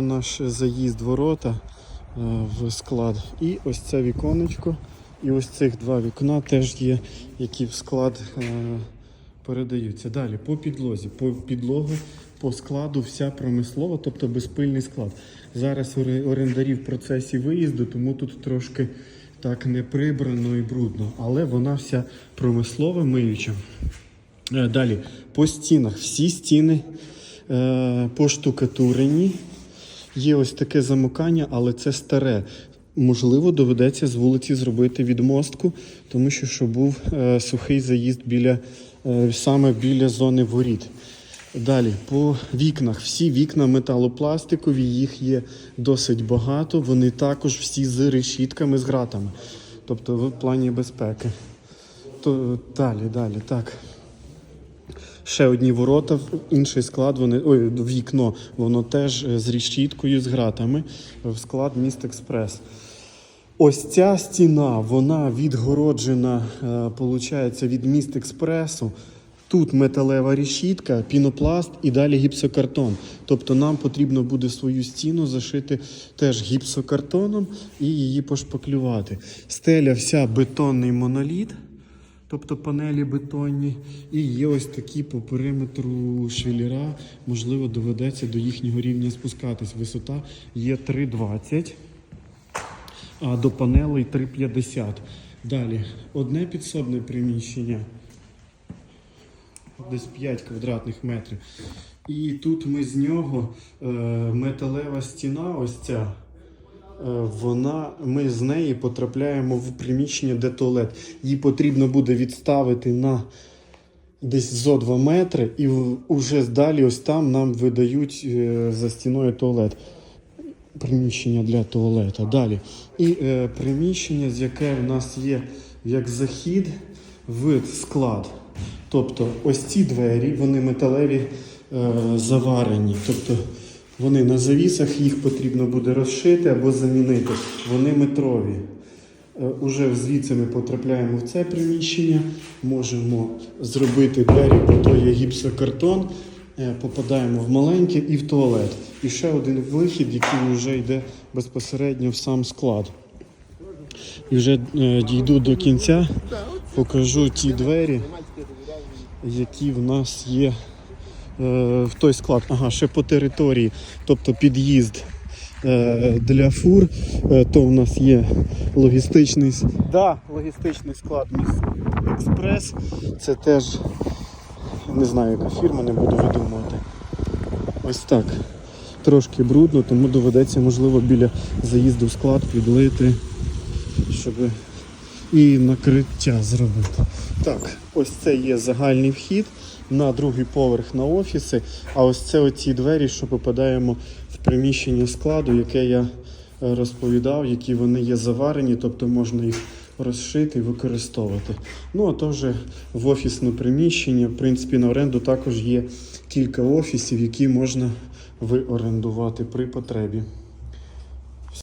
Наш заїзд ворота е, в склад. І ось це віконечко. І ось цих два вікна теж є, які в склад е, передаються. Далі по підлозі, по підлогу, по складу вся промислова, тобто безпильний склад. Зараз орендарі в процесі виїзду, тому тут трошки так не прибрано і брудно, але вона вся промислова миюча. Е, Далі по стінах. Всі стіни поштукатурені. Є ось таке замикання, але це старе. Можливо, доведеться з вулиці зробити відмостку, тому що щоб був е, сухий заїзд біля, е, саме біля зони воріт. Далі, по вікнах. Всі вікна металопластикові, їх є досить багато. Вони також всі з решітками, з гратами. Тобто в плані безпеки. То, далі, далі, так. Ще одні ворота, в інший склад, вони, ой, вікно, воно теж е, з решіткою, з гратами в склад Міст Експрес. Ось ця стіна, вона відгороджена, е, получається, від міст експресу. Тут металева решітка, пінопласт і далі гіпсокартон. Тобто нам потрібно буде свою стіну зашити теж гіпсокартоном і її пошпаклювати. Стеля вся бетонний моноліт, тобто панелі бетонні. І є ось такі по периметру швеліра. Можливо, доведеться до їхнього рівня спускатись. Висота є 3,20 а до панелей 3,50. Далі одне підсобне приміщення, десь 5 квадратних метрів. І тут ми з нього е, металева стіна, ось ця. Е, Вона, ми з неї потрапляємо в приміщення, де туалет. Її потрібно буде відставити на десь зо 2 метри, і в- уже далі ось там нам видають е, за стіною туалет приміщення для туалета. Далі. І е, приміщення, з яке в нас є як захід в склад. Тобто ось ці двері, вони металеві е, заварені. Тобто вони на завісах, їх потрібно буде розшити або замінити. Вони метрові. Е, Уже звідси ми потрапляємо в це приміщення, можемо зробити двері, бо то є гіпсокартон, е, попадаємо в маленьке і в туалет. І ще один вихід, який вже йде безпосередньо в сам склад. І вже е, дійду до кінця, покажу ті двері, які в нас є в той склад. Ага, ще по території, тобто під'їзд е, для фур, е, то в нас є логістичний, да, логістичний склад Експрес. Це теж не знаю, яка фірма, не буду видумувати. Ось так. Трошки брудно, тому доведеться, можливо, біля заїзду в склад підлити, щоб і накриття зробити. Так, ось це є загальний вхід на другий поверх на офіси. А ось це оці двері, що попадаємо в приміщення складу, яке я е, розповідав, які вони є заварені, тобто можна їх розшити і використовувати. Ну а то вже в офісне приміщення, в принципі, на оренду також є кілька офісів, які можна виорендувати при потребі.